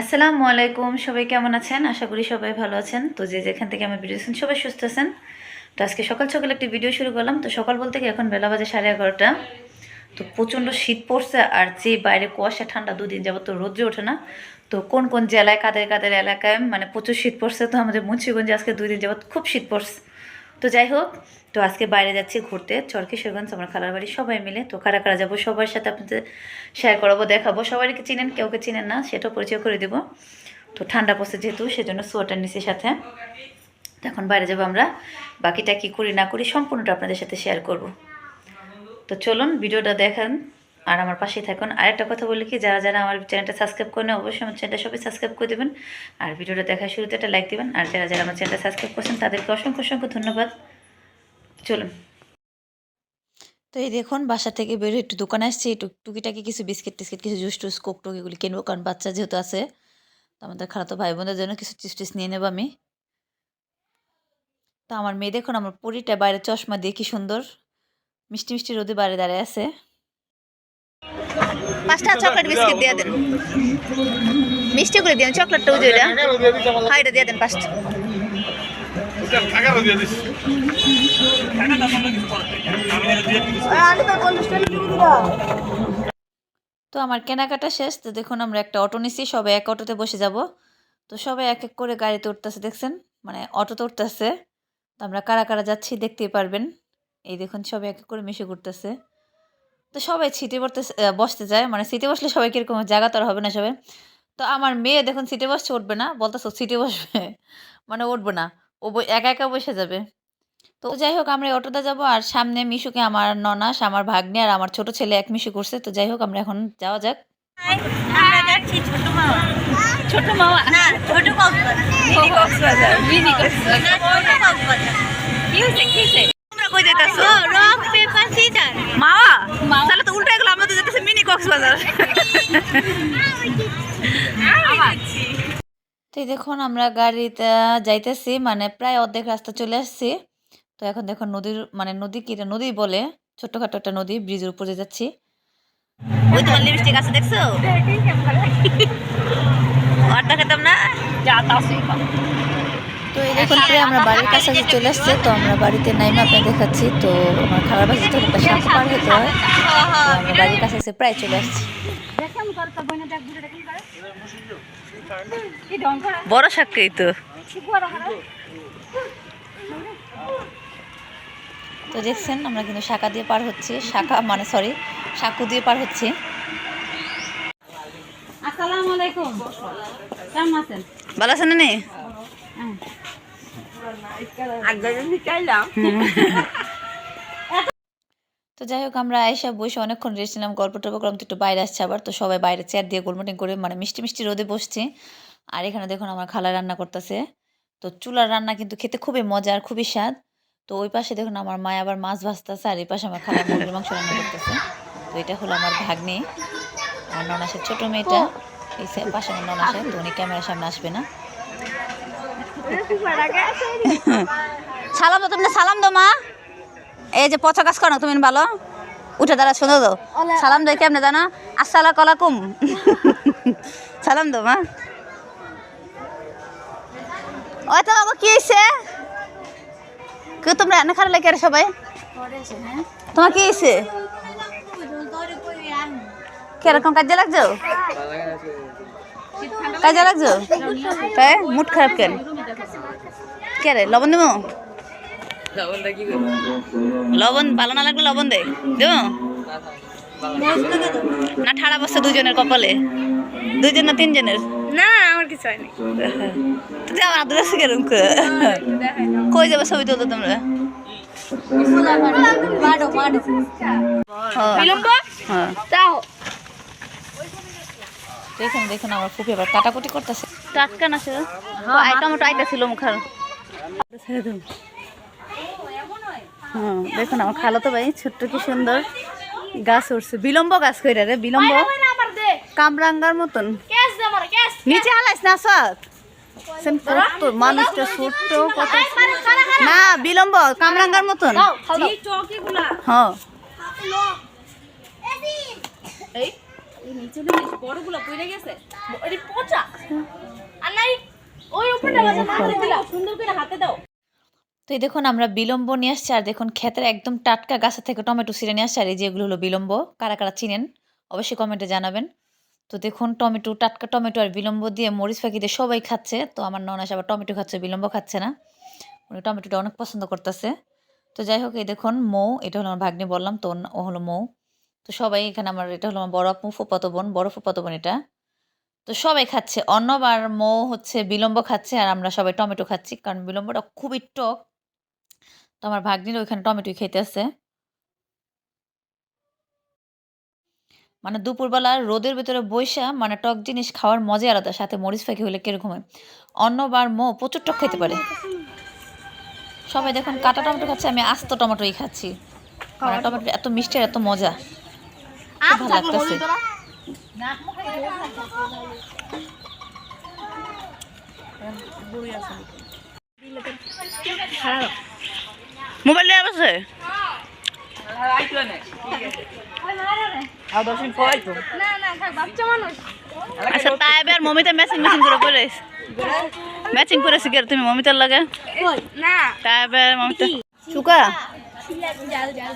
আসসালামু আলাইকুম, সবাই কেমন আছেন? আশা করি সবাই ভালো আছেন। তো যে যেখান থেকে আমার ভিডিও সবাই সুস্থ আছেন। তো আজকে সকাল সকাল একটি ভিডিও শুরু করলাম। তো সকাল বলতে কি এখন বেলা বাজে সাড়ে এগারোটা। তো প্রচণ্ড শীত পড়ছে আর যে বাইরে কুয়াশা, ঠান্ডা দুদিন যাবত তো রোদ্রে ওঠে না। তো কোন কোন জেলায়, কাদের কাদের এলাকায় মানে প্রচুর শীত পড়ছে, তো আমাদের মুন্সিগঞ্জে আজকে দুই দিন যাবত খুব শীত পড়ছে। তো যাই হোক তো আজকে বাইরে যাচ্ছি ঘুরতে। চরকি চরকিশোরগঞ্জ আমার খালার বাড়ি, সবাই মিলে। তো কারা কারা যাব, সবার সাথে আপনাদের শেয়ার করাবো, দেখাবো। সবাইকে চিনেন, কেউ কে চিনেন না, সেটাও পরিচয় করে দেবো। তো ঠান্ডা পড়ছে যেহেতু, সেজন্য সোয়েটার নিচে সাথে। তো এখন বাইরে যাব আমরা। বাকিটা কি করি, না করি, সম্পূর্ণটা আপনাদের সাথে শেয়ার করব। তো চলুন, ভিডিওটা দেখান আর আমার পাশেই থাকুন। আর একটা কথা বলি কি, যারা যারা আমার চ্যানেলটা সাবস্ক্রাইব করেন অবশ্যই আমার চ্যানেলটা সবাই সাবস্ক্রাইব করে দেবেন। আর ভিডিওটা দেখার শুরুতে একটা লাইক দেবেন। আর যারা যারা আমার চ্যানেলটা সাবস্ক্রাইব করছেন, তাদেরকে অসংখ্য অসংখ্য ধন্যবাদ। চলুন। তো এই দেখুন বাসা থেকে বেরোয় একটু দোকানে আসছি। একটু টুকিটাকি কিছু বিস্কিট টিস্কিট কিছু জুস টুস কোক টোক এগুলি কিনবো কারণ বাচ্চা যেহেতু আছে তো আমাদের খালাতো ভাই বোনদের জন্য কিছু চিস টিস নিয়ে নেব আমি। তো আমার মেয়ে দেখুন আমার পরিটা বাইরে চশমা দিয়ে কি সুন্দর মিষ্টি মিষ্টি রোদে বাইরে দাঁড়িয়ে আছে। পাঁচটা চকলেট বিস্কিট দিয়ে দেন। মিষ্টি করে দিন চকলেটটা উজো এটা হ্যাঁ এটা দিয়ে দেন পাঁচটা। দিয়ে তো আমার কেনাকাটা শেষ তো দেখুন আমরা একটা অটো নিছি সবাই এক অটোতে বসে যাব। তো সবাই এক এক করে গাড়িতে উঠতেছে দেখছেন? মানে অটোতে উঠতেছে। তো আমরা কারা কারা যাচ্ছি দেখতেই পারবেন। এই দেখুন সবাই এক এক করে মিশে ঘুরতেছে। তো সবাই সিটে পড়তে বসতে যায়। মানে সিটে বসলে সবাই কীরকম জায়গা তো আর হবে না সবাই। তো আমার মেয়ে দেখুন সিটে বসছে উঠবে না। বলতেছো সিটে বসবে। মানে উঠবে না। ও বই- একা একা বসে যাবে। তো যাই হোক আমরা অটোতে যাব আর সামনে মিশুকে আমার ননাস আমার ভাগ্নে আর আমার ছোট ছেলে এক মিশু করছে। তো যাই হোক আমরা এখন যাওয়া যাক। আমরা যাচ্ছি ছোট মামা। ছোট মামা? না ছোট Cox's Bazar. Mini Cox's Bazar mini Cox's Bazar. ছোট কক্সবাজার। কি হয়েছে কি হয়েছে তোমরা কই যাইতাছো? Rock paper scissor. মামা তাহলে তো উল্টা গেল আমরা তো যেতেছি মিনি কক্সবাজার। তো এই দেখুন আমরা গাড়িতে যাইতেছি মানে প্রায় অর্ধেক রাস্তা চলে আসছি। তো এখন দেখুন নদীর মানে নদী কি এটা? নদী বলে ছোট্টখাটো একটা নদী ব্রিজের উপরে যাচ্ছি। ওই তোমার লিপস্টিক আছে দেখছ? আড্ডা খেতাম না? যা তাসি তো এই দেখুন আমরা বাড়ির কাছাকাছি চলে আসছে তো আমরা বাড়িতে নাইমা আপনার দেখাচ্ছি তো আমার খারাপ বাসি তো একটা সাপ পার হতে হয়। আমরা বাড়ির কাছাকাছি প্রায় চলে আসছি দেখেন কর তো বইনা দেখ বুড়া সাক্ষী তো। তো দেখছেন আমরা কিন্তু শাখা দিয়ে পার হচ্ছি। শাখা মানে সরি সাঁকু দিয়ে পার হচ্ছি। আসসালামু আলাইকুম। কেমন আছেন? ভালো আছেন না আগে যদি চাইলাম তো যাই হোক আমরা আয়সা বসে অনেকক্ষণ রেস্ট নিলাম গল্প টল্প করলাম তো একটু বাইরে আসছে আবার। তো সবাই বাইরে চেয়ার দিয়ে গোলমটিং করে মানে মিষ্টি মিষ্টি রোদে বসছি। আর এখানে দেখুন আমার খালা রান্না করতেছে। তো চুলার রান্না কিন্তু খেতে খুবই মজা আর খুবই স্বাদ। তো ওই পাশে দেখুন আমার মা আবার মাছ ভাজতেছে আর এই পাশে আমার খালা মুরগির মাংস রান্না করতেছে। তো এটা হলো আমার ভাগ্নি আর ননাসের ছোট মেয়েটা। এই পাশে আমার ননাসের তো উনি ক্যামেরার সামনে আসবে না। সালাম তো তুমি সালাম দো মা। এই যে পচা কাজ করো তুমি ভালো? উঠে দাঁড়া শুনে দো সালাম দো কেমনে জানো? আসসালাম আলাইকুম। সালাম দো মা। ওই তো বাবা কি হয়েছে কেউ তোমরা এনে খারাপ লাগে সবাই? তোমার কি হয়েছে কীরকম কাজে লাগছো? কাজে লাগছো? তাই মুড খারাপ কেন? কে রে লবণ দেবো? লবণ ভালো না লাগলে লবণ দে। দেবো? না ঠাড়া বসছে দুজনের কপালে। দুজন না তিনজনের? না আমার কিছু হয়নি। তুই আমার আদর আছে কেরম কই? যাবে ছবি তুলতে তোমরা? হ্যাঁ। হ্যাঁ। দেখুন দেখুন আমার ফুপি আবার কাটাকুটি করতেছে। টাটকা না সে আইটা মোটা আইটা ছিল মুখার। হ্যাঁ দেখুন আমার খালো তো ভাই ছোট্ট কি সুন্দর গাছ উঠছে বিলম্ব গাছ কইরা রে বিলম্ব। কামরাঙ্গার মতন। নিচে হালাইস না সৎ কত মানুষটা ছোট্ট কত না বিলম্ব কামরাঙ্গার মতন। এই হ্যাঁ এই নিচে নিয়ে বড়গুলো পড়ে গেছে। ওই পচা। আর নাই ওই উপরটা বাজা হাতে দিলা। সুন্দর করে হাতে দাও। তো এই দেখুন, আমরা বিলম্ব নিয়ে আসছি। আর দেখুন, ক্ষেতের একদম টাটকা গাছা থেকে টমেটো ছিঁড়ে নিয়ে আসছি। আর এই যেগুলো হলো বিলম্ব, কারা কারা চিনেন? অবশ্যই কমেন্টে জানাবেন। তো দেখুন, টমেটো, টাটকা টমেটো আর বিলম্ব দিয়ে মরিচ ফাঁকি দিয়ে সবাই খাচ্ছে। তো আমার ননাস আবার টমেটো খাচ্ছে, বিলম্ব খাচ্ছে না। উনি টমেটোটা অনেক পছন্দ করতেছে। তো যাই হোক, এই দেখুন, মৌ, এটা হলো আমার ভাগ্নে বললাম, তো ও হলো মৌ। তো সবাই এখানে আমার, এটা হলো আমার বড় আপু ফুপাতো বোন, বড় ফুপাতো এটা। তো সবাই খাচ্ছে। অন্যবার মৌ হচ্ছে বিলম্ব খাচ্ছে, আর আমরা সবাই টমেটো খাচ্ছি। কারণ বিলম্বটা খুবই টক। তো আমার ভাগ্নির ওইখানে টমেটো খেতে আছে। মানে দুপুরবেলা রোদের ভিতরে বৈশা মানে টক জিনিস খাওয়ার মজাই আলাদা সাথে মরিচ ফাঁকি হলে কীরকম হয়? অন্যবার মো প্রচুর টক খেতে পারে। সবাই দেখুন কাটা টমেটো খাচ্ছে আমি আস্ত টমেটোই খাচ্ছি। মানে টমেটো এত মিষ্টি আর এত মজা। খুব ভালো লাগতেছে। মোবাইল নিয়ে আছে? না না থাক বাচ্চা মানুষ। আচ্ছা তাই এবার মমিতা ম্যাচিং ম্যাচিং করে ম্যাচিং তুমি মমিতার লাগে? না। তাই এবার মমিতা চুকা জাল জাল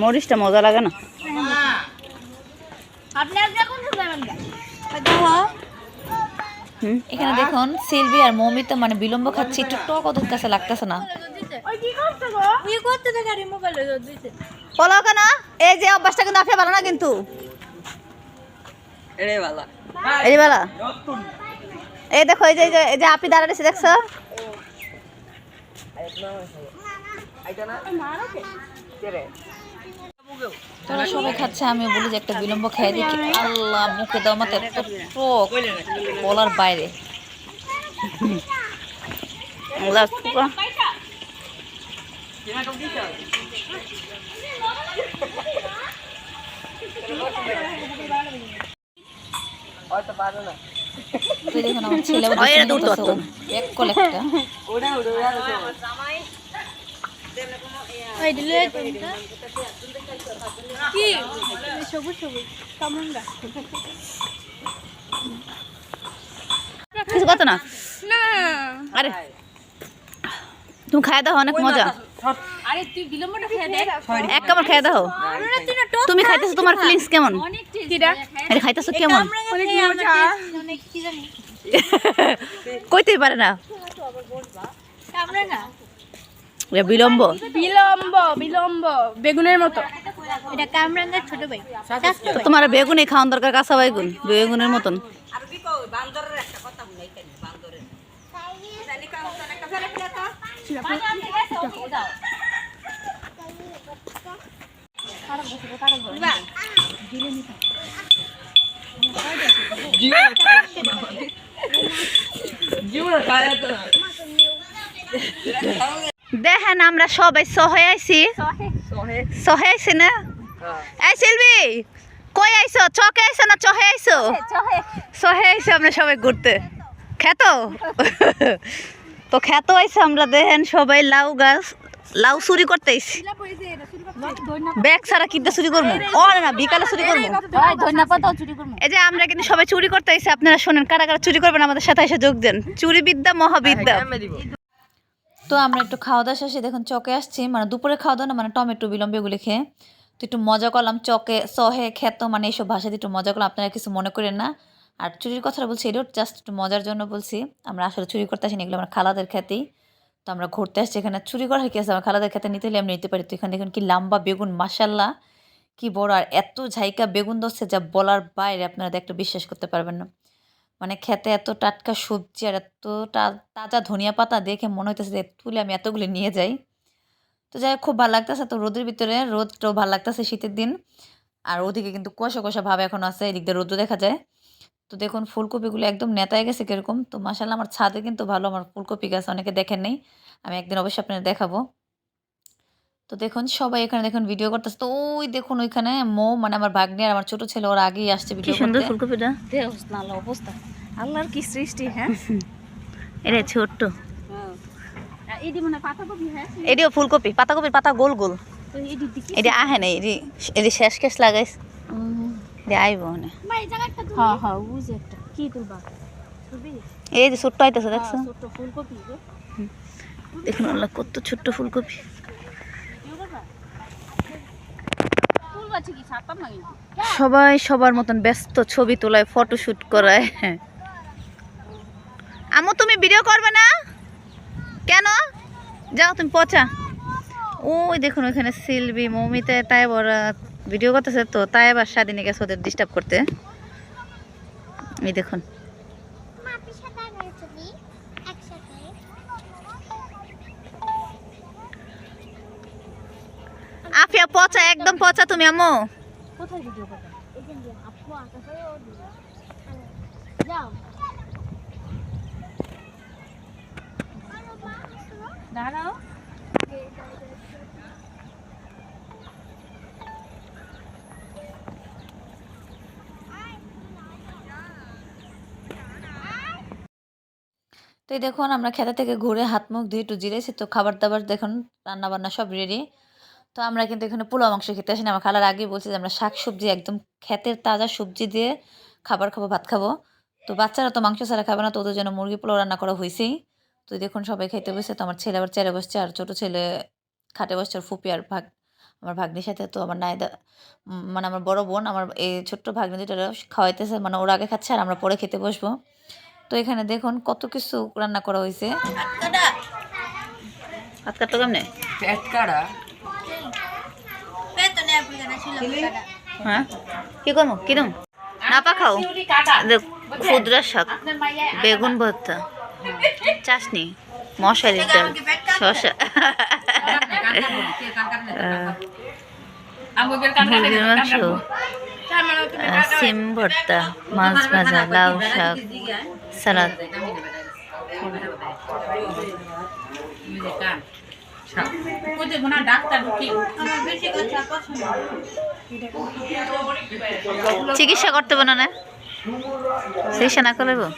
মরিচটা মজা লাগে না। আপনার যখন যাবেন হুম এখানে দেখুন সিলভি আর মৌমিতা মানে বিলম্ব খাচ্ছি একটু টক ওদের কাছে লাগতেছে না। বলো কেন? এই যে অভ্যাসটা কিন্তু আপনি ভালো না কিন্তু? এই বেলা। এই দেখো এই যে এই যে- আপনি দাঁড়াইছে দেখছ? তোরা সবাই খাচ্ছে আমি বলি যে একটা বিলম্ব খেয়ে দেখি। আল্লাহ মুখে এত টক বলার বাইরে। দেখুন আমার ছেলে এক কল একটা। ওই কি? সবুজ সবুজ কিছু কথা না? না। আরে। তুমি খাই দাও অনেক মজা। আরে তুই বিলম্বটা খেয়ে দেখ এক কামড় খাই দাও। তুমি খাইতেছো তোমার ফিলিংস কেমন? অনেক আরে খাইতেছো কেমন? অনেক মজা। অনেক কি জানি। কইতেই পারে না। বিলম্ব। বিলম্ব বিলম্ব। বেগুনের মতো। এটা কামরাঙ্গার ছোট ভাই। চাচতো ভাই। তোমার বেগুনই খাওয়ান দরকার কাঁচা বেগুন বেগুনের মতন। দেখেন আমরা সবাই সহে আইছি। সহে আইছি না? এই সিলভি কই আইছো? চকে আইছো না চহে আইছো? সহে আইছো আমরা সবাই ঘুরতে। খেত? তো খেত আইছে আমরা দেখেন সবাই লাউ গাছ লাউ চুরি করতে আইছি। ব্যাগ ছাড়া কিনতে চুরি করব? ও না, না বিকালে চুরি করব। ধন্যবাদ চুরি করব। এই যে আমরা কিন্তু সবাই চুরি করতে আইছি আপনারা শোনেন কারা কারা চুরি করবেন আমাদের সাথে এসে যোগ দেন। চুরি বিদ্যা মহাবিদ্যা তো আমরা একটু খাওয়া দাওয়া শেষে দেখুন চকে আসছি। মানে দুপুরে খাওয়া দাওয়া না মানে টমেটো বিলম্ব এগুলি খেয়ে। তো একটু মজা করলাম চকে, সহে, খেত মানে এইসব ভাষা দিয়ে একটু মজা করলাম। আপনারা কিছু মনে করেন না। আর চুরির কথাটা বলছি, এটাও জাস্ট একটু মজার জন্য বলছি। আমরা আসলে চুরি করতে আসিনি, এগুলো আমার খালাদের খেতেই তো আমরা ঘুরতে আসছি এখানে। চুরি করার কি আছে? আমার খালাদের খেতে নিতে হলে আমি নিতে পারি। তো এখানে দেখুন কি লম্বা বেগুন মাসাল্লাহ কি বড়। আর এত ঝাইকা বেগুন দচ্ছে যা বলার বাইরে আপনারা দেখলে বিশ্বাস করতে পারবেন না। মানে খেতে এত টাটকা সবজি আর এত তাজা ধনিয়া পাতা দেখে মনে হইতেছে যে তুলে আমি এতগুলি নিয়ে যাই। তো যাই খুব ভালো লাগতেছে। তো রোদের ভিতরে রোদটাও ভালো লাগতেছে শীতের দিন। আর ওদিকে কিন্তু কুয়াশা কুয়াশা ভাব এখন আছে, এদিক দিয়ে রোদ্র দেখা যায়। তো দেখুন, ফুলকপিগুলো একদম নেতায় গেছে কীরকম। তো মাসাল্লাহ আমার ছাদে কিন্তু ভালো আমার ফুলকপি গাছ, অনেকে দেখেন নেই। আমি একদিন অবশ্যই আপনাদের দেখাবো। তো দেখুন সবাই এখানে দেখুন ভিডিও করতেছে। তো ওই দেখুন ওইখানে মো মানে আমার ভাগ্নি আর আমার ছোট ছেলে ওরা আগেই আসছে কি ভিডিও সুন্দর ফুলকপিটা। নালা অবস্থা। আল্লাহর কি সৃষ্টি হ্যাঁ? এটা ছোট্ট। এই দি মানে পাতা কপি হ্যাঁ? এটিও ফুলকপি পাতাকপির পাতা গোল গোল। এটি আহে না এটি এটি শেষ কেস লাগাইস। এটি আইব না। হ্যাঁ হ্যাঁ বুঝে একটা। কি তুলবা? ছবি? এই যে ছোট্ট আইতেছে দেখছ? ছোট ফুলকপি দেখুন আল্লাহ কত ছোট্ট ফুলকপি ফুল গাছে কি ছাড়তাম না কিন্তু সবাই সবার মতন ব্যস্ত, ছবি তোলায়, ফটোশুট করায়। আমু তুমি ভিডিও করবে না? কেন? যাও, তুমি পচা। ওই দেখুন, ওইখানে সিলবি মৌমিতে, তাই বড় ভিডিও করতেছে তো, তাই আবার স্বাধীনে গেছে ওদের ডিস্টার্ব করতে। এই দেখুন। আফিয়া পচা একদম পচা তুমি আম্মু। কোথায় ভিডিও করবে যাও। দাঁড়াও। তো এই দেখুন আমরা খেতা থেকে ঘুরে হাত মুখ ধুয়ে একটু জিরেছি তো খাবার দাবার দেখুন রান্না বান্না সব রেডি তো আমরা কিন্তু এখানে পোলাও মাংস খেতে আসি না। আমার খালার আগেই বলছি যে আমরা শাক সবজি একদম ক্ষেতের তাজা সবজি দিয়ে খাবার খাব ভাত খাব। তো বাচ্চারা তো মাংস ছাড়া খাবে না তো ওদের জন্য মুরগি পোলাও রান্না করা হয়েছেই। তো দেখুন সবাই খাইতে বসে তো আমার ছেলে আবার চেয়ারে বসছে আর ছোটো ছেলে খাটে বসছে আর ফুপি আর ভাগ আমার ভাগ্নির সাথে। তো আমার নায়দা মানে আমার বড় বোন আমার এই ছোট্ট ভাগ্নি দুটো খাওয়াইতেছে মানে ওরা আগে খাচ্ছে আর আমরা পরে খেতে বসবো। তো এখানে দেখুন কত কিছু রান্না করা হয়েছে। হাত কাটতো কেমনে? হ্যাঁ? কি করব? কিরম? না পা খাও। দেখ, ক্ষুদ্রা শাক বেগুন ভর্তা। চাটনি মশারির ডাল শশা। মুরগির মাংস সিম ভর্তা মাছ ভাজা লাউ শাক সালাদ। ডাক্তার চিকিৎসা করতে পারো না চিকিৎসা না করলে বো?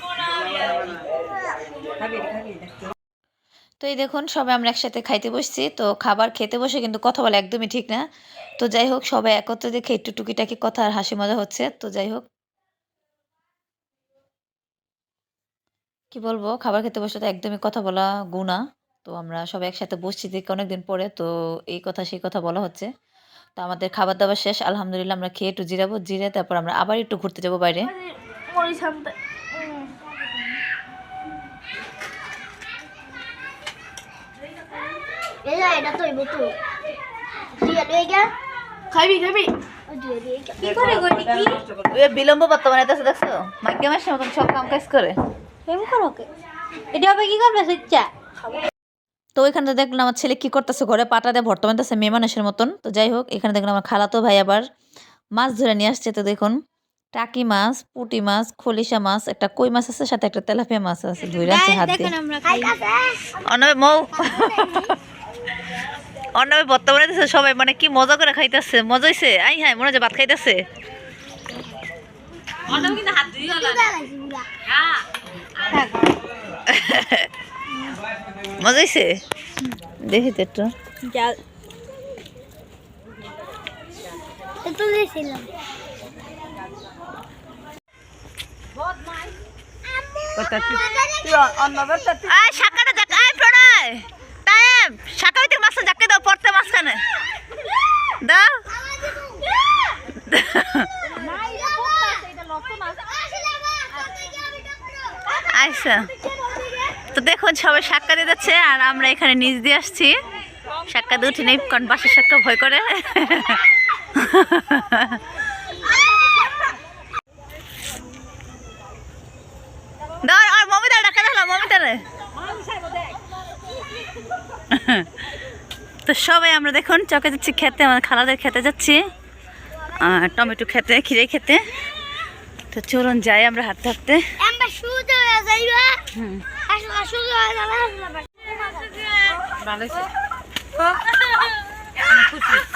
তো এই দেখুন, সবাই আমরা একসাথে খাইতে বসছি। তো খাবার খেতে বসে কিন্তু কথা বলা একদমই ঠিক না। তো যাই হোক, সবাই একত্রে দেখে একটু টুকিটাকি কথা আর হাসি মজা হচ্ছে। তো যাই হোক। কি বলব, খাবার খেতে বসলে তো একদমই কথা বলা গুণা। তো আমরা সবাই একসাথে বসছি দেখে অনেকদিন পরে তো এই কথা সেই কথা বলা হচ্ছে। তো আমাদের খাবার দাবার শেষ আলহামদুলিল্লাহ আমরা খেয়ে একটু জিরাবো জিরে তারপর আমরা আবার একটু ঘুরতে যাব বাইরে। বিলম্ব বানাইতেছে দেখছ? মাইকে মাসের মতন সব কাম কাজ করে। এম করো এটা হবে কি করবে সচ্চা? তো ওইখানে দেখলাম আমার ছেলে কি করতেছে ঘরে পাটা দিয়ে ভর্তা বানাইতেছে মেয়ে মানুষের মতন। তো যাই হোক এখানে দেখলাম আমার খালাতো ভাই আবার মাছ ধরে নিয়ে আসছে। তো দেখুন টাকি মাছ পুটি মাছ খলিশা মাছ একটা কই মাছ আছে সাথে একটা তেলাপিয়া মাছ আছে ধরে আছে হাত দিয়ে। আমরা খাই। অনবে মৌ। অনবে ভর্তা বানাইতেছে সবাই মানে কি মজা করে খাইতেছে মজা হইছে? আই হ্যাঁ মনে হচ্ছে ভাত খাইতেছে। মজা হইছে? দেখি তো একটু। জাল তো দিয়েছিলাম আয় শাকাটা দেখ। আয় প্রণয়! টাইম! শাকা হইতে মাছটা জাকে দাও পড়তে মাছখানে দাও। আচ্ছা তো দেখুন সবাই সাক্কা দিয়ে যাচ্ছে আর আমরা এখানে নিচ দিয়ে আসছি। সাক্কা দিয়ে উঠি নেই কারণ বাসের সাক্কা ভয় করে। ডাকা মমিতারে তো সবাই আমরা দেখুন চকে যাচ্ছি খেতে আমাদের খালাদের খেতে যাচ্ছি। আর টমেটো খেতে খিরে খেতে। তো চলুন যাই আমরা হাঁটতে হাঁটতে। আমরা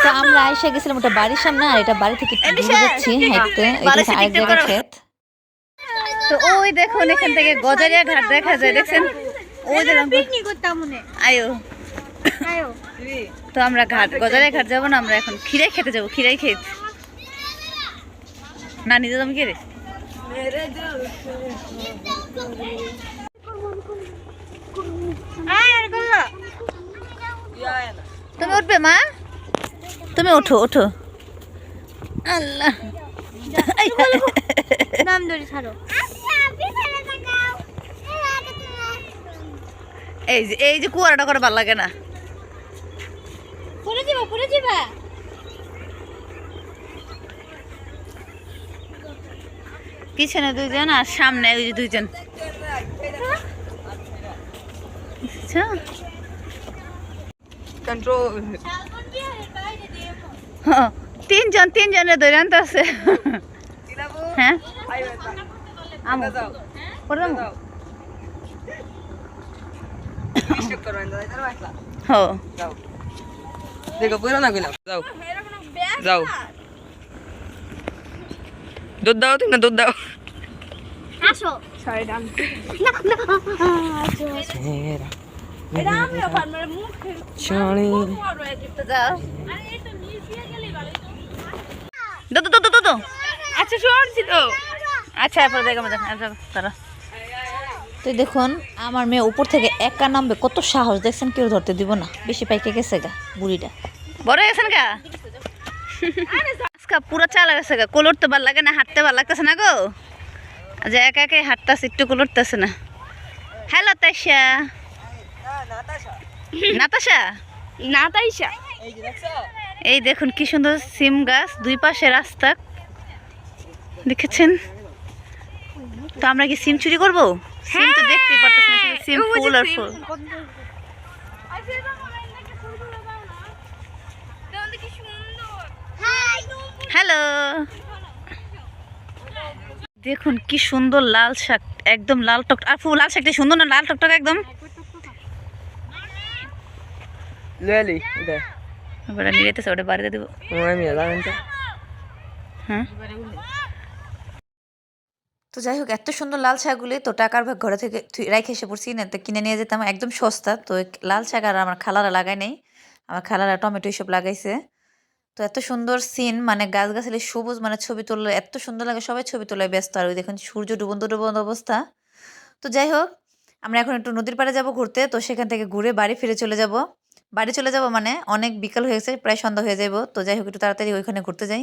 তো আমরা আইসা গেছিলাম ওটা বাড়ির সামনে আর এটা বাড়ি থেকে দূরে যাচ্ছি। হাঁটতে আরেক জায়গার ক্ষেত। তো ওই দেখুন এখান থেকে গজারিয়া ঘাট দেখা যায় দেখছেন? ওই দেখুন পিকনিক করতাম আয়ো। তো আমরা ঘাট গজারে ঘাট যাব না আমরা এখন খিরাই খেতে যাব খিরাই খেত না নিজে তুমি কে রে? তুমি উঠবে মা? তুমি ওঠো ওঠো। আল্লাহ। নাম ধরে ছাড়ো। এই যে এই যে কুয়ারাটা করে ভালো লাগে না। পড়ে যাবা পড়ে যাবা। পিছনে দুইজন আর সামনে ওই যে দুইজন। আচ্ছা। হ্যাঁ, তিনজন তিনজনের ধরে আনতে আছে। হ্যাঁ? আমো। পরে যাব? হো দেখো পুরো না গেলাম যাও। যাও। দুধ দাও তুমি না দুধ দাও। আসো। সরি ডান। না না। আচ্ছা শুনছি তো। আচ্ছা এরপর দেখো দেখো তারা তো দেখুন আমার মেয়ে উপর থেকে একা নামবে কত সাহস। দেখছেন কেউ ধরতে দিব না। বেশি পাইকে গেছে গা বুড়িটা। বড় হয়ে গেছেন গা? আজকা পুরো চালা গেছে গা কোলরতে ভালো লাগে না হাঁটতে ভালো লাগতেছে না গো? যে একা একাই হাঁটতেছে একটু কোলরতেছে না। হ্যালো তাইশা। নাতাশা? না তাইশা এই দেখুন কি সুন্দর সিম গাছ দুই পাশে রাস্তা। দেখেছেন? তো আমরা কি সিম চুরি করব? সিম তো দেখতেই পারতেছি না সিম ফুল আর ফুল। হ্যালো! দেখুন কি সুন্দর লাল শাক একদম লাল টক আর ফুল লাল শাকটা সুন্দর না? লাল টকটক একদম? লয়ালি এটা এবারে নিয়ে ওটা বাড়িতে দেবো আমি জানেন তো হ্যাঁ তো যাই হোক এত সুন্দর লাল শাকগুলি তো টাকার ভাগ ঘরে থেকে রেখে এসে পড়ছি না তো কিনে নিয়ে যেতাম একদম সস্তা। তো লাল শাক আর আমার খালারা লাগাই নেই। আমার খালারা টমেটো এসব লাগাইছে। তো এত সুন্দর সিন মানে গাছ গাছালি সবুজ মানে ছবি তুললে এত সুন্দর লাগে সবাই ছবি তোলায় ব্যস্ত। আর ওই দেখুন সূর্য ডুবন্ত ডুবন্ত অবস্থা। তো যাই হোক আমরা এখন একটু নদীর পাড়ে যাব ঘুরতে তো সেখান থেকে ঘুরে বাড়ি ফিরে চলে যাব। বাড়ি চলে যাব মানে অনেক বিকাল হয়ে গেছে প্রায় সন্ধ্যা হয়ে যাব তো যাই হোক একটু তাড়াতাড়ি ওইখানে ঘুরতে যাই।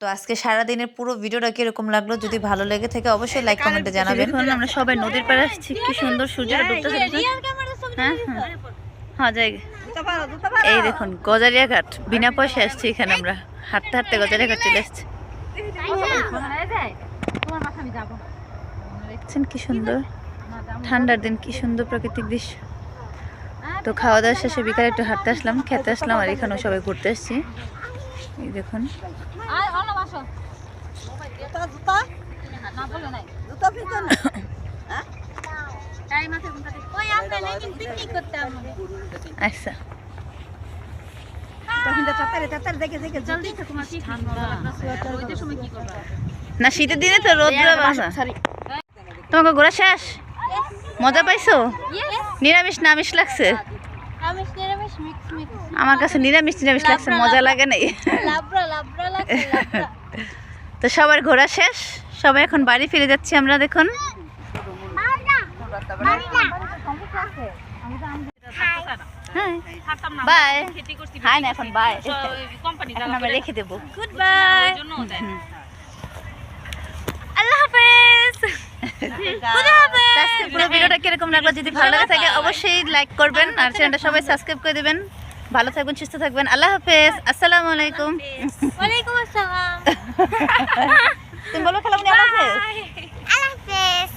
তো আজকে সারা দিনের পুরো ভিডিওটা কীরকম লাগল যদি ভালো লেগে থাকে অবশ্যই লাইক কমেন্টে জানাবেন। আমরা সবাই নদীর পাড়ে আসছি কি সুন্দর সূর্যটা ডুবতেছে হ্যাঁ হ্যাঁ। হ্যাঁ যাই। এই দেখুন গজারিয়া ঘাট। বিনা পয়সা আসছি এখানে আমরা। হাঁটতে হাঁটতে গজারিয়া ঘাট চলে আসছি। দেখছেন কি সুন্দর? ঠান্ডার দিন কি সুন্দর প্রাকৃতিক দৃশ্য। তো খাওয়া দাওয়া শেষে বিকালে একটু হাঁটতে আসলাম খেতে আসলাম আর এখানেও সবাই ঘুরতে আসছি এই দেখুন। আচ্ছা। না শীতের দিনে তো রোদ্র বাসা তোমাকে ঘোরা শেষ? মজা পাইছো? নিরামিষ না আমিষ লাগছে আমার কাছে নিরামিষ নিরামিষ লাগছে মজা লাগে নাই। তো সবার ঘোরা শেষ সবাই এখন বাড়ি ফিরে যাচ্ছি আমরা দেখুন। বাই হাই না এখন বাই এখন আমরা রেখে দেবো। গুড বাই আল্লাহ হাফেজ। পুরো ভিডিওটা কীরকম লাগল? যদি ভালো লাগে থাকে অবশ্যই লাইক করবেন আর চ্যানেলটা সবাই সাবস্ক্রাইব করে দেবেন। ভালো থাকবেন সুস্থ থাকবেন। আল্লাহ হাফেজ। আসসালামু আলাইকুম। ওয়ালাইকুম আসসালাম। তুমি বলো খালামুনি আল্লাহ হাফেজ। আল্লাহ হাফেজ।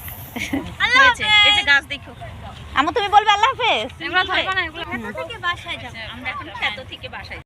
আল্লাহ হাফেজ এই যে গাছ দেখো। আমু তুমি বলবে আল্লাহ হাফেজ? আমরা ধরবো না এগুলো থেকে বাসায় যাব আমরা এখন ক্ষেত থেকে বাসায়